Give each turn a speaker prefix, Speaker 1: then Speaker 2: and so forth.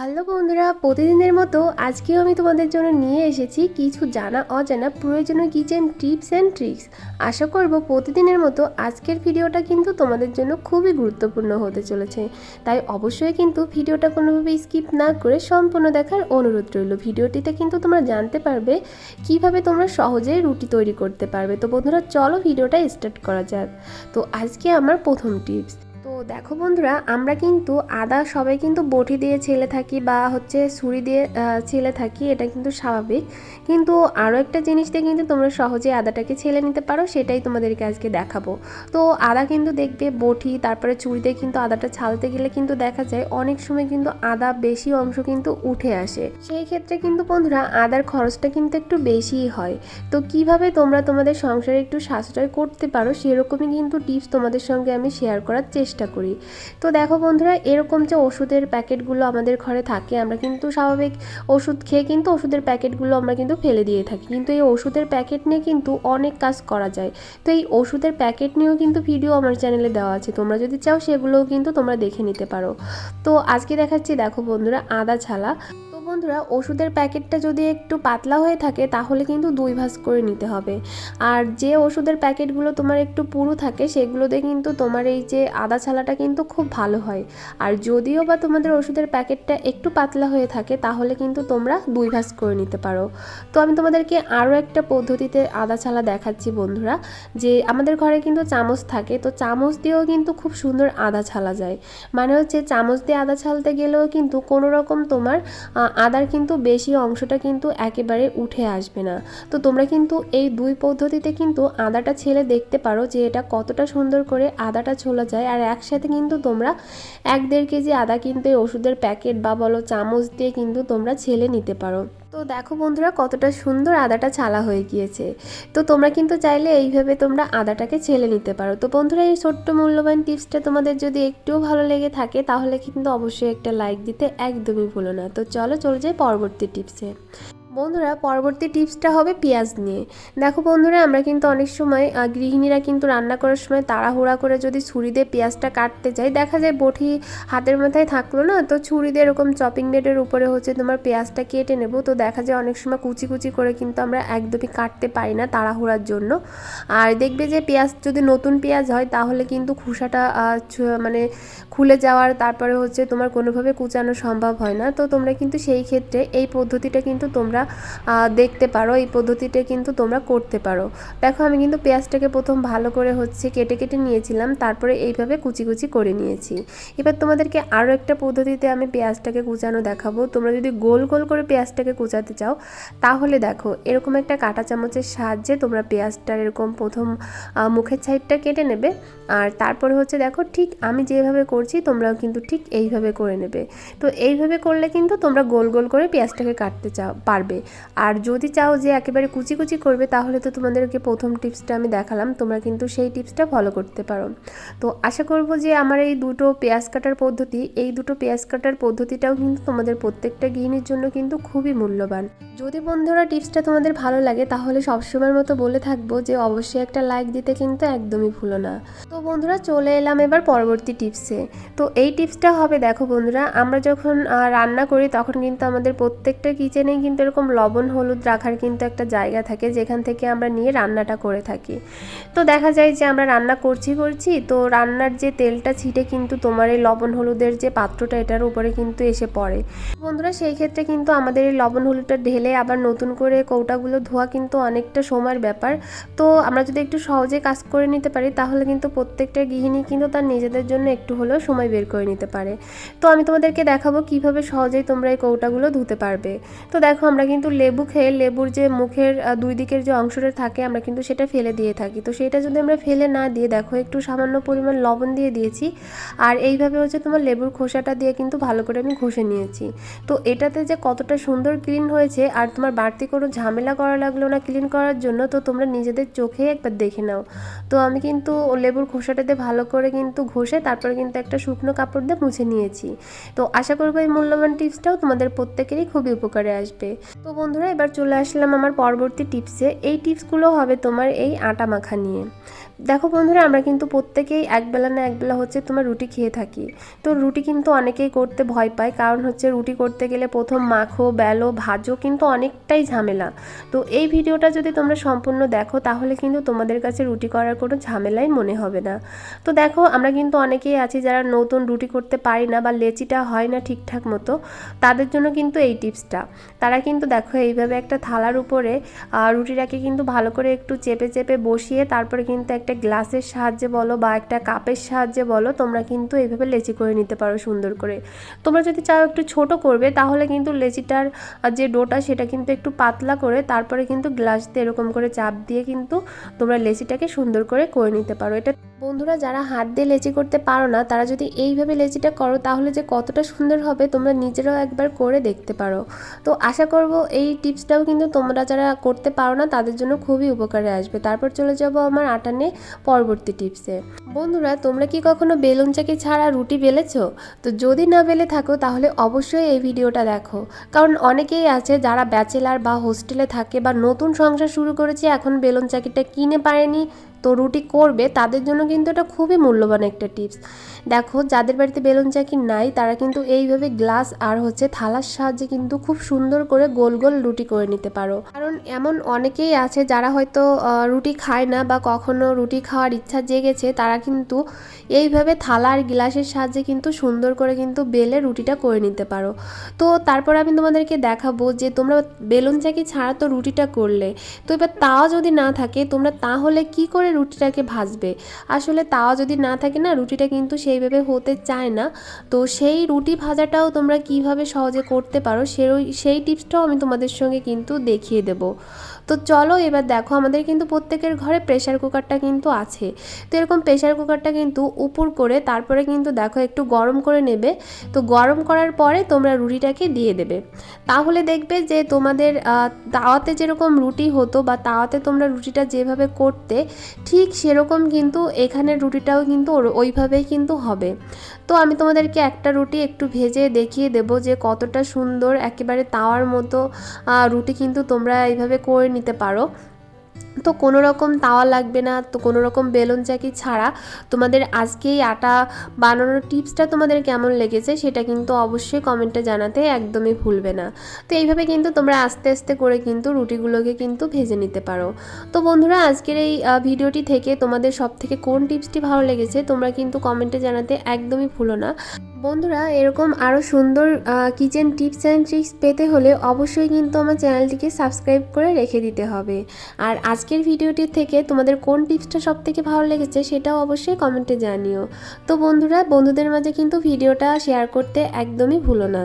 Speaker 1: Hello বন্ধুরা, প্রতিদিনের মতো আজকেও আমি তোমাদের জন্য নিয়ে এসেছি কিছু জানা অজানা প্রয়োজনীয় কিচেন টিপস অ্যান্ড ট্রিক্স। আশা করব প্রতিদিনের মতো আজকের ভিডিওটা কিন্তু তোমাদের জন্য খুবই গুরুত্বপূর্ণ হতে চলেছে। তাই অবশ্যই কিন্তু ভিডিওটা কোনোভাবে স্কিপ না করে সম্পূর্ণ দেখার অনুরোধ রইল। ভিডিওটিতে কিন্তু তোমরা জানতে পারবে কীভাবে তোমরা সহজেই রুটি তৈরি করতে পারবে। তো বন্ধুরা, চলো ভিডিওটা স্টার্ট করা যাক। তো আজকে আমার প্রথম টিপস। দেখো বন্ধুরা, আমরা কিন্তু আদা সবাই কিন্তু বটি দিয়ে ছেলে থাকি বা হচ্ছে ছুরি দিয়ে ছেলে থাকি, এটা কিন্তু স্বাভাবিক। কিন্তু আরও একটা জিনিস দিয়ে কিন্তু তোমরা সহজে আদাটাকে ছেলে নিতে পারো, সেটাই তোমাদেরকে আজকে দেখাবো। তো আদা কিন্তু দেখবে বটি, তারপরে ছুরিতে কিন্তু আদাটা ছালতে গেলে কিন্তু দেখা যায় অনেক সময় কিন্তু আদা বেশি অংশ কিন্তু উঠে আসে। সেই ক্ষেত্রে কিন্তু বন্ধুরা, আদার খরচটা কিন্তু একটু বেশিই হয়। তো কীভাবে তোমরা তোমাদের সংসারে একটু সাশ্রয় করতে পারো, সেরকমই কিন্তু টিপস তোমাদের সঙ্গে আমি শেয়ার করার চেষ্টা করি। তো দেখো বন্ধুরা, এরকম যে ওষুধের প্যাকেটগুলো আমাদের ঘরে থাকে, আমরা কিন্তু স্বাভাবিক ওষুধ খেয়ে কিন্তু ওষুধের প্যাকেটগুলো আমরা কিন্তু ফেলে দিয়ে থাকি। কিন্তু এই ওষুধের প্যাকেট নিয়ে কিন্তু অনেক কাজ করা যায়। তো এই ওষুধের প্যাকেট নিয়েও কিন্তু ভিডিও আমার চ্যানেলে দেওয়া আছে। তোমরা যদি চাও সেগুলোও কিন্তু তোমরা দেখে নিতে পারো। তো আজকে দেখাচ্ছি, দেখো বন্ধুরা, আদা ছালা। বন্ধুরা, ওষুধের প্যাকেটটা যদি একটু পাতলা হয়ে থাকে, তাহলে কিন্তু দুই ভাঁজ করে নিতে হবে। আর যে ওষুধের প্যাকেটগুলো তোমার একটু পুরু থাকে সেগুলোতে কিন্তু তোমার এই যে আদা ছালাটা কিন্তু খুব ভালো হয়। আর যদিও বা তোমাদের ওষুধের প্যাকেটটা একটু পাতলা হয়ে থাকে, তাহলে কিন্তু তোমরা দুই ভাঁজ করে নিতে পারো। তো আমি তোমাদেরকে আরও একটা পদ্ধতিতে আদা ছালা দেখাচ্ছি বন্ধুরা, যে আমাদের ঘরে কিন্তু চামচ থাকে, তো চামচ দিয়েও কিন্তু খুব সুন্দর আদা ছালা যায়। মানে হচ্ছে চামচ দিয়ে আদা ছালতে গেলেও কিন্তু কোনো রকম তোমার আদার কিন্তু বেশি অংশটা কিন্তু একেবারে উঠে আসবে না। তো তোমরা কিন্তু এই দুই পদ্ধতিতে কিন্তু আদাটা ছেলে দেখতে পারো যে এটা কতটা সুন্দর করে আদাটা ছোলা যায়। আর একসাথে কিন্তু তোমরা এক দেড় কেজি আদা কিন্তু এই ওষুধের প্যাকেট বা বলো চামচ দিয়ে কিন্তু তোমরা ছেলে নিতে পারো। তো দেখো বন্ধুরা, কতটা সুন্দর আদাটা ছালা হয়ে গিয়েছে। তো তোমরা কিন্তু চাইলে এইভাবে তোমরা আদাটাকে ছেলে নিতে পারো। তো বন্ধুরা, এই ছোট্ট মূল্যবান টিপসটা তোমাদের যদি একটুও ভালো লেগে থাকে, তাহলে কিন্তু অবশ্যই একটা লাইক দিতে একদমই ভুলো না। তো চলো চলে যাই পরবর্তী টিপসে। বন্ধুরা, পরবর্তী টিপসটা হবে পেঁয়াজ নিয়ে। দেখো বন্ধুরা, আমরা কিন্তু অনেক সময় গৃহিণীরা কিন্তু রান্না করার সময় তাড়াহুড়া করে যদি ছুরি দিয়ে পেঁয়াজটা কাটতে যাই, দেখা যায় বটি হাতের মাথায় থাকল না, তো ছুরি দিয়ে এরকম চপিং বেডের উপরে হচ্ছে তোমার পেঁয়াজটা কেটে নেব। তো দেখা যায় অনেক সময় কুচি কুচি করে কিন্তু আমরা একদমই কাটতে পারি না তাড়াহুড়ার জন্য। আর দেখবে যে পেঁয়াজ যদি নতুন পেঁয়াজ হয়, তাহলে কিন্তু খোসাটা মানে খুলে যাওয়ার তারপরে হচ্ছে তোমার কোনোভাবে কুচানো সম্ভব হয় না। তো তোমরা কিন্তু সেই ক্ষেত্রে এই পদ্ধতিটা কিন্তু তোমরা দেখতে পারো, এই পদ্ধতিটা কিন্তু তোমরা করতে পারো। দেখো, আমি কিন্তু পেঁয়াজটাকে প্রথম ভালো করে হচ্ছে কেটে কেটে নিয়েছিলাম, তারপরে এইভাবে কুচি কুচি করে নিয়েছি। এবার তোমাদেরকে আরও একটা পদ্ধতিতে আমি পেঁয়াজটাকে কুচানো দেখাবো। তোমরা যদি গোল গোল করে পেঁয়াজটাকে কুচাতে চাও, তাহলে দেখো, এরকম একটা কাঁটা চামচের সাহায্যে তোমরা পেঁয়াজটার এরকম প্রথম মুখের সাইডটা কেটে নেবে। আর তারপরে হচ্ছে দেখো, ঠিক আমি যেভাবে করছি, তোমরাও কিন্তু ঠিক এইভাবে করে নেবে। তো এইভাবে করলে কিন্তু তোমরা গোল গোল করে পেঁয়াজটাকে কাটতে চাও, পারবে। আর যদি চাও যে একেবারে কুচি কুচি করবে, তাহলে তো তোমাদেরকে প্রথম টিপসটা আমি দেখালাম, তোমরা কিন্তু সেই টিপসটা ফলো করতে পারো। তো আশা করব যে আমার এই দুটো পেঁয়াজ কাটার পদ্ধতি, এই দুটো পেঁয়াজ কাটার পদ্ধতিটাও কিন্তু তোমাদের প্রত্যেকটা গৃহিণীর জন্য কিন্তু খুবই মূল্যবান। যদি বন্ধুরা টিপসটা তোমাদের ভালো লাগে, তাহলে সবসময়ের মতো বলে থাকব যে অবশ্যই একটা লাইক দিতে কিন্তু একদমই ভুলো না। তো বন্ধুরা চলে এলাম এবার পরবর্তী টিপসে। তো এই টিপসটা হবে, দেখো বন্ধুরা, আমরা যখন রান্না করি, তখন কিন্তু আমাদের প্রত্যেকটা কিচেনেই কিন্তু এরকম লবণ হলুদ রাখার কিন্তু একটা জায়গা থাকে যেখান থেকে আমরা নিয়ে রান্নাটা করে থাকি। তো দেখা যায় যে আমরা রান্না করছি করছি, তো রান্নার যে তেলটা ছিটে কিন্তু তোমার এই লবণ হলুদের যে পাত্রটা এটার উপরে কিন্তু এসে পড়ে। বন্ধুরা, সেই ক্ষেত্রে কিন্তু আমাদের এই লবণ হলুদটা ঢেলে আবার নতুন করে কৌটাগুলো ধোয়া কিন্তু অনেকটা সময়ের ব্যাপার। তো আমরা যদি একটু সহজে কাজ করে নিতে পারি, তাহলে কিন্তু প্রত্যেকটা গৃহিণী কিন্তু তার নিজেদের জন্য একটু হলেও সময় বের করে নিতে পারে। তো আমি তোমাদেরকে দেখাবো কীভাবে সহজেই তোমরা এই কৌটাগুলো ধুতে পারবে। তো দেখো, আমরা কিন্তু লেবু খেয়ে, লেবুর যে মুখের দুই দিকের যে অংশটা থাকে, আমরা কিন্তু সেটা ফেলে দিয়ে থাকি। তো সেটা যদি আমরা ফেলে না দিয়ে, দেখো, একটু সামান্য পরিমাণ লবণ দিয়ে দিয়েছি। আর এইভাবে হচ্ছে তোমার লেবুর খোসাটা দিয়ে কিন্তু ভালো করে আমি ঘষে নিয়েছি। তো এটাতে যে কতটা সুন্দর ক্লিন হয়েছে, আর তোমার বাড়তি কোনো ঝামেলা করা লাগল না ক্লিন করার জন্য, তো তোমরা নিজেদের চোখে একবার দেখে নাও। তো আমি কিন্তু লেবুর খোসাটাতে ভালো করে কিন্তু ঘষে, তারপরে কিন্তু একটা শুকনো কাপড় দিয়ে মুছে নিয়েছি। তো আশা করব এই মূল্যবান টিপসটাও তোমাদের প্রত্যেকেরই খুবই উপকারে আসবে। তো বন্ধুরা, এবার চলে আসলাম আমার পরবর্তী টিপসে এই টিপসগুলো হবে তোমার এই আটা মাখা নিয়ে। দেখো বন্ধুরা, আমরা কিন্তু প্রত্যেকেই একবেলা না একবেলা হচ্ছে তোমার রুটি খেয়ে থাকি। তো রুটি কিন্তু অনেকেই করতে ভয় পায়। কারণ হচ্ছে রুটি করতে গেলে প্রথম মাখো, বেলো, ভাজো কিন্তু অনেকটাই ঝামেলা। তো এই ভিডিওটা যদি তোমরা সম্পূর্ণ দেখো, তাহলে কিন্তু তোমাদের কাছে রুটি করার কোনো ঝামেলাই মনে হবে না। তো দেখো, আমরা কিন্তু অনেকেই আছি যারা নতুন রুটি করতে পারি না বা লেচিটা হয় না ঠিকঠাক মতো, তাদের জন্য কিন্তু এই টিপসটা। তারা কিন্তু দেখো, এইভাবে একটা থালার উপরে রুটিটাকে কিন্তু ভালো করে একটু চেপে চেপে বসিয়ে তারপরে কিন্তু একটা গ্লাসের সাহায্যে বলো বা একটা কাপের সাহায্যে বলো, তোমরা কিন্তু এইভাবে লেচি করে নিতে পারো সুন্দর করে। তোমরা যদি চাও একটু ছোট করবে, তাহলে কিন্তু লেচিটার যে ডোটা সেটা কিন্তু একটু পাতলা করে, তারপরে কিন্তু গ্লাস দিয়ে এরকম করে চাপ দিয়ে কিন্তু তোমরা লেচিটাকে সুন্দর করে করে নিতে পারো। এটা বন্ধুরা, যারা হাত দিয়ে লেচি করতে পারো না, তারা যদি এইভাবে লেচিটা করো, তাহলে যে কতটা সুন্দর হবে তোমরা নিজেরাও একবার করে দেখতে পারো। তো আশা করব এই টিপসটাও কিন্তু তোমরা যারা করতে পারো না, তাদের জন্য খুবই উপকারে আসবে। তারপর চলে যাব আমার আটা নিয়ে পরবর্তী টিপসে। বন্ধুরা, তোমরা কি কখনো বেলুন চাকি ছাড়া রুটি বেলেছো? তো যদি না বেলে থাকো, তাহলে অবশ্যই এই ভিডিওটা দেখো। কারণ অনেকেই আছে যারা ব্যাচেলার বা হোস্টেলে থাকে বা নতুন সংসার শুরু করেছে, এখন বেলুন চাকিটা কিনে পারেনি তো রুটি করবে, তাদের জন্য কিন্তু এটা খুবই মূল্যবান একটা টিপস। দেখো, যাদের বাড়িতে বেলুন চাকি নাই, তারা কিন্তু এইভাবে গ্লাস আর হচ্ছে থালার সাহায্যে কিন্তু খুব সুন্দর করে গোল গোল রুটি করে নিতে পারো। কারণ এমন অনেকেই আছে যারা হয়তো রুটি খায় না বা কখনো রুটি খাওয়ার ইচ্ছা জেগেছে, তারা কিন্তু এইভাবে থালা আর গ্লাসের সাহায্যে কিন্তু সুন্দর করে কিন্তু বেলে রুটিটা করে নিতে পারো। তো তারপর আমি তোমাদেরকে দেখাবো যে তোমরা বেলুন চাকি ছাড়া তো রুটিটা করলে, তো এবার তাওয়া যদি না থাকে তোমরা তাহলে কি করে রুটিটাকে ভাজবে? আসলে তাওয়া যদি না থাকে না, রুটিটা কিন্তু সেইভাবে হতে চায় না। তো সেই রুটি ভাজাটাও তোমরা কীভাবে সহজে করতে পারো সেই সেই টিপসটাও আমি তোমাদের সঙ্গে কিন্তু দেখিয়ে দেব। তো চলো এবার দেখো, আমাদের কিন্তু প্রত্যেকের ঘরে প্রেশার কুকারটা কিন্তু আছে। তো এরকম প্রেশার কুকারটা কিন্তু উপর করে তারপরে কিন্তু দেখো, একটু গরম করে নেবে। তো গরম করার পরে তোমরা রুটিটাকে দিয়ে দেবে। তাহলে দেখবে যে তোমাদের তাওয়াতে যেরকম রুটি হতো বা তাওয়াতে তোমরা রুটিটা যেভাবে করতে, ঠিক সেরকম কিন্তু এখানের রুটিটাও কিন্তু ওইভাবেই কিন্তু হবে। তো আমি তোমাদেরকে একটা রুটি একটু ভেজে দেখিয়ে দেব যে কতটা সুন্দর, একেবারে তাওয়ার মতো রুটি কিন্তু তোমরা এইভাবে করে নিতে পারো। তো কোনো রকম তাওয়া লাগবে না, তো কোনো রকম বেলুন চাকি ছাড়া তোমাদের আজকে এই আটা বানানোর টিপসটা তোমাদের কেমন লেগেছে সেটা কিন্তু অবশ্যই কমেন্টে জানাতে একদমই ভুলবে না। তো এইভাবে কিন্তু তোমরা আস্তে আস্তে করে কিন্তু রুটিগুলোকে কিন্তু ভেজে নিতে পারো। তো বন্ধুরা, আজকের এই ভিডিওটি থেকে তোমাদের সব থেকে কোন টিপসটি ভালো লেগেছে তোমরা কিন্তু কমেন্টে জানাতে একদমই ভুলো না। বন্ধুরা, এরকম আরও সুন্দর কিচেন টিপস অ্যান্ড ট্রিক্স পেতে হলে অবশ্যই কিন্তু আমার চ্যানেলটিকে সাবস্ক্রাইব করে রেখে দিতে হবে। আর আজকের ভিডিওটি থেকে তোমাদের কোন টিপসটা সব থেকে ভালো লেগেছে সেটাও অবশ্যই কমেন্টে জানিও। তো বন্ধুরা, বন্ধুদের মাঝে কিন্তু ভিডিওটা শেয়ার করতে একদমই ভুলো না।